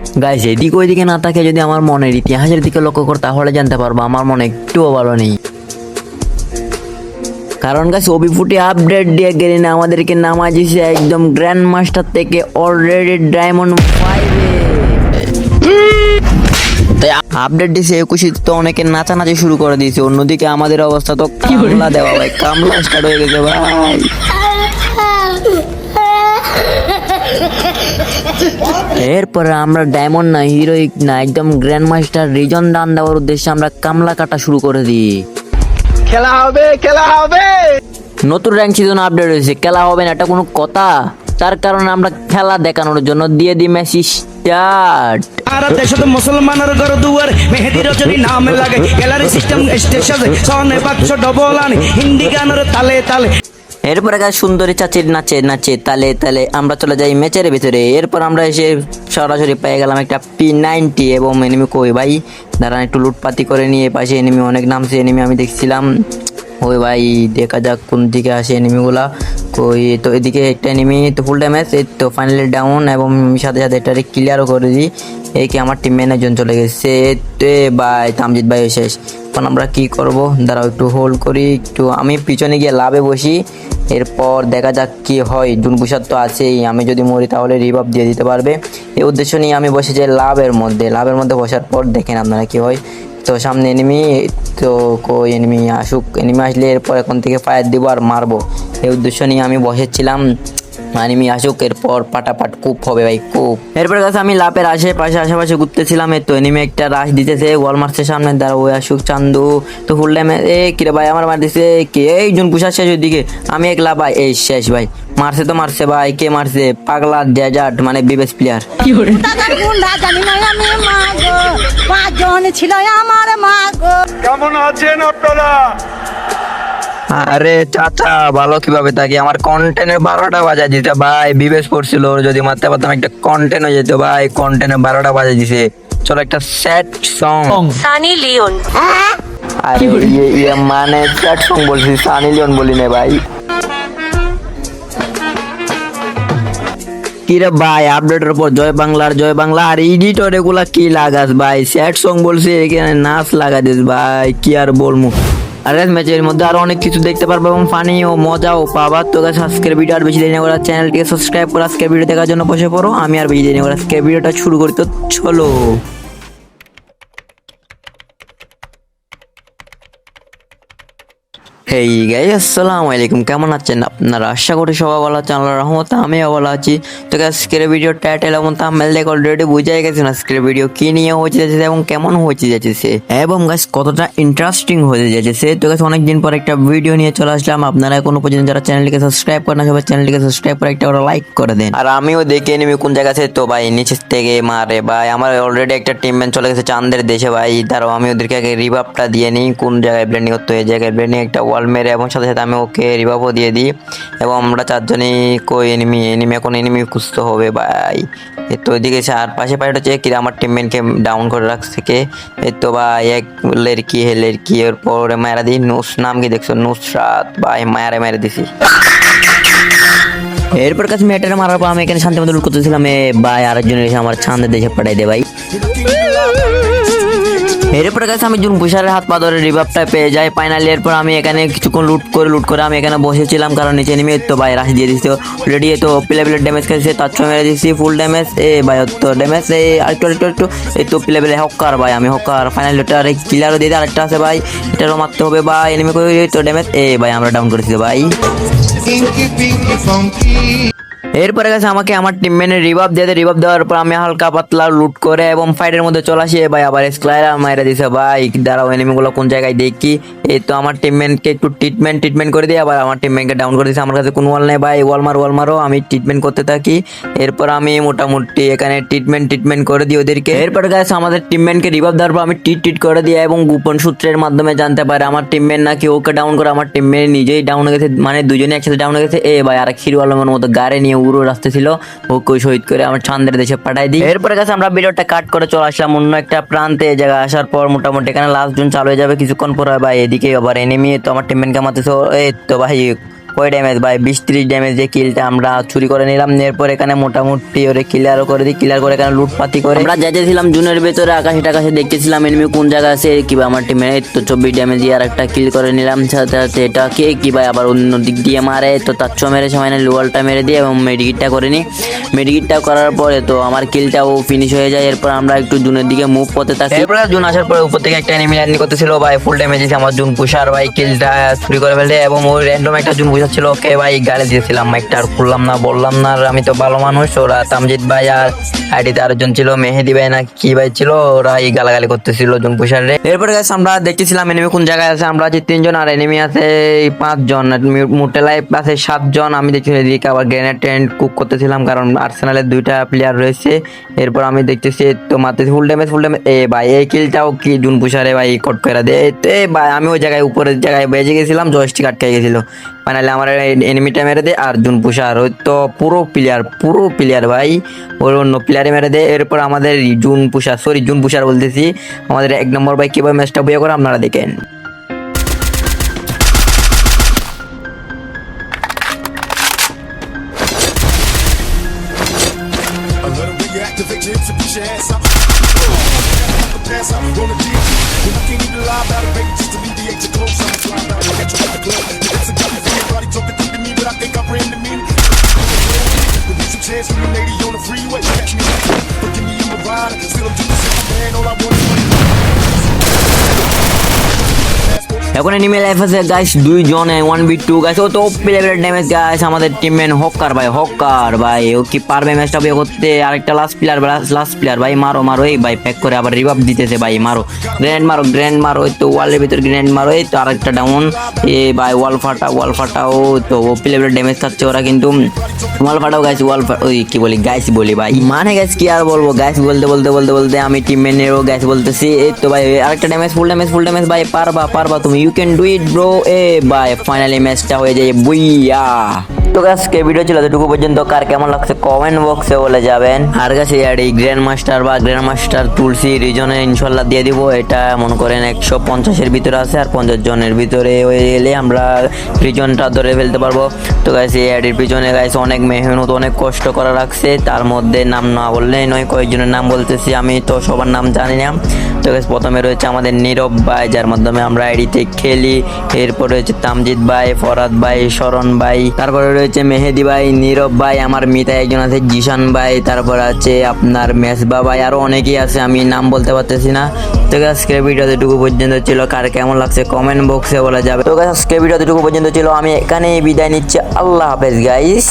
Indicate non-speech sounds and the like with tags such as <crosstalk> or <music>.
Guys এদিকে ওইদিকে না থাকে যদি আমার মনের ইতিহাসের দিকে লক্ষ্য কর তাহলে জানতে পারব আমার মনে একটুও ভালো নেই। কারণ গাছ অবিফুটি আপডেট দিয়ে গেলেন আমাদেরকে নামা দিয়েছে একদম গ্র্যান্ড মাস্টার থেকে অলরেডি ডায়মন্ড ফাইভে তাই আপডেট দিয়েছে একুশে তো অনেকে নাচানাচি শুরু করে দিয়েছে। অন্যদিকে আমাদের অবস্থা তো কামলা দেওয়া ভাই কামলা স্টার্ট হয়ে গেছে ভাই। <laughs> এরপরে আমরা ডায়মন্ড না হিরোইক না একদম গ্র্যান্ড মাস্টার রিজন দান দেওয়ার উদ্দেশ্যে আমরা কামলা কাটা শুরু করে দিই। খেলা হবে খেলা হবে! নতুন র্যাঙ্ক সিজন আপডেট হয়েছে খেলা হবে না এটা কোনো কথা? তার কারণে আমরা খেলা দেখানোর জন্য দিয়ে দিই ম্যাচি স্টার্ট ভারত তো মুসলমানের ঘর দুয়ার মেহেদি রজনী নাম লাগে গ্যালারি সিস্টেম স্টেশন সনে বাক্স ডবল আনি হিন্দি গানের তালে তালে। এরপরে গাছ সুন্দরী চাচির নাচে নাচে, তালে তালে আমরা চলে যাই ম্যাচের ভিতরে। এরপর আমরা এসে সরাসরি পেয়ে গেলাম একটা পি নাইনটি এবং এনিমি কই ভাই? দাঁড়ান, একটু লুটপাতি করে নিয়ে পাশে এনিমি অনেক নামছে এনিমি আমি দেখছিলাম। ওই ভাই, দেখা যাক কোন দিকে আসে এনিমিগুলা কই, তো এদিকে একটা এনিমি তো ফুল ড্যামেজ এই তো ফাইনালি ডাউন এবং সাথে সাথে এটারে ক্লিয়ারও করে দিই। এই কি আমার টিম ম্যানেজন চলে গেছে? তে ভাই, তামজিৎ ভাই শেষ। এখন আমরা কি করব? দাঁড়াও, একটু হোল্ড করি, একটু আমি পিছনে গিয়ে লাভে বসি। এরপর দেখা যাক কি হয়। জুনপুষার তো আছেই, আমি যদি মরি তাহলে রিভাব দিয়ে দিতে পারবে। এই উদ্দেশ্য নিয়ে আমি বসে যাই লাভের মধ্যে। লাভের মধ্যে বসার পর দেখেন আপনারা কি হয়। তো সামনে এনিমি তো কই এনিমি আসুক। এনিমি আসলে এরপর এখন থেকে ফায়ার দিব আর মারবো। এই উদ্দেশ্য নিয়ে আমি বসেছিলাম। এনিমি আসুক এরপর পাটাপাট কূপ হবে ভাই কূপ। এরপর কাছে আমি লাপের আশেপাশে আশেপাশে ঘুরতেছিলাম এই তো এনিমি একটা রাশ দিতেছে ওয়াল মারছে সামনে দ্বারা ওই আসুক চান্দু। তো ফুল টাইমে এ কিরে ভাই আমার মার দিছে কে? এই জন পুষার শেষ দিকে আমি একলা ভাই এই শেষ ভাই। মারছে তো মারছে ভাই কে মারছে? পাগলা ডেজার্ট মানে বিবেস প্লেয়ার টাকার গুন্ডা জানি না আমি মা পাঁচজন ছিল আমার মা গো। কেমন আছেন আপনারা? আরে চাচা ভালো কীভাবে থাকি? আমার কন্টেন্টের বারোটা বাজায় দিতে ভাই। বিবেশ ওর যদি মারতে পারতাম একটা কন্টেন্ট হয়ে যেত ভাই। কন্টেন্টের বারোটা বাজায় দিছে। চলো একটা স্যাড সং সানি লিওন। আরে ইয়ে ইয়ে মানে স্যাড সং বলছি সানি লিওন বলি না ভাই। কিরে ভাই আপডেটের পর জয় বাংলার জয় বাংলা আর এডিটর এগুলা কি লাগাস ভাই? স্যাড সং বলছি এখানে নাচ লাগা দিস ভাই। কি আর বলমু আর ম্যাচের মধ্যে আরও অনেক কিছু দেখতে পারব এবং ফানি ও মজাও পাবার তো গাছ আজকের ভিডিও আর বেশি দেরি না করে চ্যানেলটিকে সাবস্ক্রাইব করে আজকের ভিডিও দেখার জন্য বসে পড়ো। আমি আর বেশি দেরি না করে আজকের ভিডিওটা শুরু করি। তো চলো। হেই গাই আসসালামু আলাইকুম কেমন আছেন আপনারা? আশা করি সবাই ভালো আছেন। আল্লাহর রহমতে আমিও ভালো আছি। তো আজকের ভিডিও টাইটেল এবং থাম্বনেল দেখে অলরেডি বুঝাই গেছেন আজকের ভিডিও কি নিয়ে হয়েছে যাচ্ছে এবং কেমন হয়েছে যাচ্ছে। এবং গাছ কতটা ইন্টারেস্টিং হয়ে যাচ্ছে। তো গাছ অনেকদিন পর একটা ভিডিও নিয়ে চলে আসলাম। আপনারা এখনও পর্যন্ত যারা চ্যানেলটিকে সাবস্ক্রাইব করেন সবাই চ্যানেলটিকে সাবস্ক্রাইব করে একটা ওরা লাইক করে দেন। আর আমিও দেখে নিবি কোন জায়গা আছে। তো ভাই, নিচের থেকে মারে ভাই। আমার অলরেডি একটা টিম ম্যান চলে গেছে চাঁদের দেশে ভাই। দাঁড়াও, আমি ওদেরকে আগে রিভাবটা দিয়ে নিই। কোন জায়গায় ব্লেন্ডিং করতে হয় জায়গায় ব্লেন্ডিং একটা ওয়াল মেরে এবং সাথে সাথে আমি ওকে রিভাবও দিয়ে দিই এবং আমরা চারজনই কই এনিমি এনিমি এখন এনিমি খুঁজতে হবে ভাই এই তো ওইদিকে চার পাশে পাশে হচ্ছে কি আমার টিমমেটকে ডাউন করে রাখছে কে? এই তো ভাই এক লেরকি, হে লেরকি এর পরে মায়েরা দিই নুস, নাম কি দেখছ? নুসরাত ভাই মায়ারে মেরে দিছি। এরপর কাছে মেয়েটারে মারার পর আমি এখানে শান্তি মতো লুট করতেছিলাম, এ ভাই আরেকজন এসে আমার ছান্দে দেশে পাঠাই দে ভাই। এরপর কাছে আমি জুন পুষারের হাত পা ধরে রিভাবটা পেয়ে যাই। ফাইনালি এরপর আমি এখানে কিছুক্ষণ লুট করে লুট করে আমি এখানে বসেছিলাম, কারণ নিচে নেমে তো ভাই রাশি দিয়ে দিচ্ছে রেডি তো প্লে প্লে ড্যামেজ খেয়েছে, তার সঙ্গে মেরে দিচ্ছি ফুল ড্যামেজ এ ভাই তো ড্যামেজ এই আরেকটু আরেকটু একটু এই তো প্লে প্লে হকার ভাই, আমি হকার। ফাইনালি ওটা আরেক ক্লিয়ারও দিয়ে আরেকটা আছে ভাই। এটারও মারতে হবে ভাই এনিমি করে তো ড্যামেজ এ ভাই, আমরা ডাউন করেছি ভাই. এরপরে গেছে আমাকে আমার টিমমেনের রিভাব দিয়ে রিভাব দেওয়ার পর আমি হালকা পাতলা লুট করে এবং ফাইটের মধ্যে চলে আসি। ভাই, আবার স্ক্লাইরা মাইরা দিছে, ভাই, দাঁড়াও এনিমিগুলো কোন জায়গায় দেখি? এই তো আমার টিমমেনকে একটু ট্রিটমেন্ট ট্রিটমেন্ট করে দিই আবার আমার টিমমেনকে ডাউন করে দিছে। আমার কাছে কোনো ওয়াল নেই, ভাই ওয়াল মার ওয়াল মারো, আমি ট্রিটমেন্ট করতে থাকি। এরপর আমি মোটামুটি এখানে ট্রিটমেন্ট ট্রিটমেন্ট করে দিই ওদেরকে। এরপর গেছে আমাদের টিমমেনকে রিভাব দেওয়ার পর আমি টিট টিট করে দিই এবং গোপন সূত্রের মাধ্যমে জানতে পারে আমার টিমমেন নাকি ওকে ডাউন করে, আমার টিমমেন নিজেই ডাউন হয়ে গেছে মানে দুজনে একসাথে ডাউন হয়ে গেছে। এ ভাই আর হিরো আলমের মতো গাড়ি নিয়ে উড়ো রাস্তা ছিল। ওকে শহীদ করে আমার চান্দের দেশে পাঠাই দিই। এরপরে কাছে আমরা ভিডিওটা কাট করে চলে আসলাম অন্য একটা প্রান্তে। জায়গা জায়গায় আসার পর মোটামুটি এখানে লাস্ট জুন চালু হয়ে যাবে। কিছুক্ষণ পরে ভাই এদিকে আবার এনিমি তো আমার টিমমেনকে কামাতে এই তো ভাই কয় ড্যামেজ ভাই বিশ ত্রিশ ড্যামেজ যে কিলটা আমরা চুরি করে নিলাম এরপর এখানে মোটামুটি ওরে ক্লিয়ারও করে দিই ক্লিয়ার করে এখানে লুটপাতি করে। আমরা যাইতেছিলাম জুনের ভেতরে আকাশে টাকাশে দেখতেছিলাম এনিমি কোন জায়গায় আছে কি ভাই আমার টিমে তো চব্বিশ ড্যামেজ আর একটা কিল করে নিলাম সাথে সাথে এটা কে কি ভাই আবার অন্য দিক দিয়ে মারে তো তার ছ মেরে সময় না লোয়ালটা মেরে দিয়ে এবং মেডিকিটটা করে নিই মেডিকিটটা করার পরে তো আমার কিলটাও ফিনিশ হয়ে যায় এরপর আমরা একটু জুনের দিকে মুভ করতে থাকি। এরপরে জুন আসার পরে উপর থেকে একটা এনিমি ল্যান্ডিং করতেছিল ভাই ফুল ড্যামেজ আমার জুন পুষার ভাই কিলটা চুরি করে ফেলে এবং ওই র্যান্ডম একটা জুন পুষার ছিল, ওকে ভাই গাড়ি দিয়েছিলাম, মাইকটা আর খুললাম না, বললাম না, আর আমি তো ভালো মানুষ, ওরা তামজিৎ ভাই আর আইডিতে আরেকজন ছিল, মেহেদি ভাই না কি ভাই ছিল ওরা এই গালাগালি করতেছিল, জুন পুষার রে। এরপরে গেছে আমরা দেখতেছিলাম এনিমি কোন জায়গায় আছে, আমরা আছি তিনজন আর এনিমি আছে পাঁচজন মোটেলায় আছে সাতজন, আমি দেখছি এদিকে আবার গ্রেনেড টেন্ট কুক করতেছিলাম, কারণ আর্সেনালের দুইটা প্লেয়ার রয়েছে। এরপর আমি দেখতেছি, তো মারতেছি ফুল ড্যামেজ ফুল ড্যামেজ এ ভাই, এই কিলটাও কি জুন পুষারে ভাই কট করে দে, এ ভাই, আমি ওই জায়গায়, উপরের জায়গায় বেজে গেছিলাম জয়স্টিক আটকে গেছিল। ফাইনালি আমার এনিমিটা মেরে দে আর জুন পুষার ওই তো পুরো প্লেয়ার পুরো প্লেয়ার ভাই। ওর অন্য প্লেয়ারে মেরে দে। এরপর আমাদের জুন পুষার সরি জুন পুষার বলতেছি আমাদের এক নম্বর ভাই কীভাবে ম্যাচটা বইয়া করে আপনারা দেখেন. Pass on the I can't even lie about it, chance from the lady on the freeway. এখন এনিমি লাইফ আছে গাইস দুইজনে ওয়ান বি টু গাইস ও তো প্লেয়ারের ড্যামেজ গাইস আমাদের টিমম্যান হকার ভাই হকার ভাই, ও কি পারবে ম্যাচটা বিয়ে করতে আরেকটা লাস্ট প্লেয়ার লাস্ট প্লেয়ার ভাই, মারো মারো, এই ভাই প্যাক করে আবার রিভাব দিতেছে, ভাই, মারো। গ্র্যান্ড মারো গ্র্যান্ড মারো, এই তো ওয়ালের ভিতর গ্র্যান্ড মারো, এই তো আরেকটা ডাউন এ ভাই ওয়াল ফাটা ওয়াল ফাটা, ও তো ও প্লেয়ারের ড্যামেজ খাচ্ছে ওরা, কিন্তু ওয়াল ফাটাও গাইস ওয়াল ওই কি বলি গাইস বলি, ভাই। মানে গাইস কি আর বলব গাইস বলতে বলতে বলতে বলতে আমি টিমম্যানেরও গাইস বলতেছি, এই তো ভাই, আরেকটা damage full damage full damage ভাই, পারবা পারবা তুমি you can do it bro এ বাই ফাইনালি ম্যাচটা হয়ে যায় বুইয়া তো আজকে ভিডিও ছিল এতটুকু পর্যন্ত। কার কেমন লাগছে কমেন্ট বক্সে বলে যাবেন। আর কাছে আর এই গ্র্যান্ড মাস্টার বা গ্র্যান্ড মাস্টার তুলসী রিজনে ইনশাল্লাহ দিয়ে দিব। এটা মনে করেন একশো পঞ্চাশের ভিতরে আছে আর পঞ্চাশ জনের ভিতরে হয়ে গেলে আমরা রিজনটা ধরে ফেলতে পারব। তো গাইস এই অ্যাডের পিছনে গাইস অনেক মেহনত, অনেক কষ্ট করা রাখছে তার মধ্যে নাম না বললেই নয়, কয়েকজনের নাম বলতেছি আমি, তো সবার নাম জানি না। তো গাইস প্রথমে রয়েছে আমাদের নীরব ভাই, যার মাধ্যমে আমরা আইডিতে খেলি। এরপর রয়েছে তামজিৎ ভাই, ফরাদ ভাই, শরণ ভাই। তারপরে রয়েছে মেহেদি ভাই, নীরব ভাই, আমার মিতা, একজন আছে জিশান ভাই। তারপর আছে আপনার মেসবা ভাই, আরও অনেকেই আছে, আমি নাম বলতে পারতেছি না। তো গাইস আজকের ভিডিও এতটুকু পর্যন্ত ছিল। কার কেমন লাগছে কমেন্ট বক্সে বলা যাবে। তো গাইস আজকের ভিডিও এতটুকু পর্যন্ত ছিল। আমি এখানেই বিদায় নিচ্ছি। আল্লাহ হাফেজ গাইস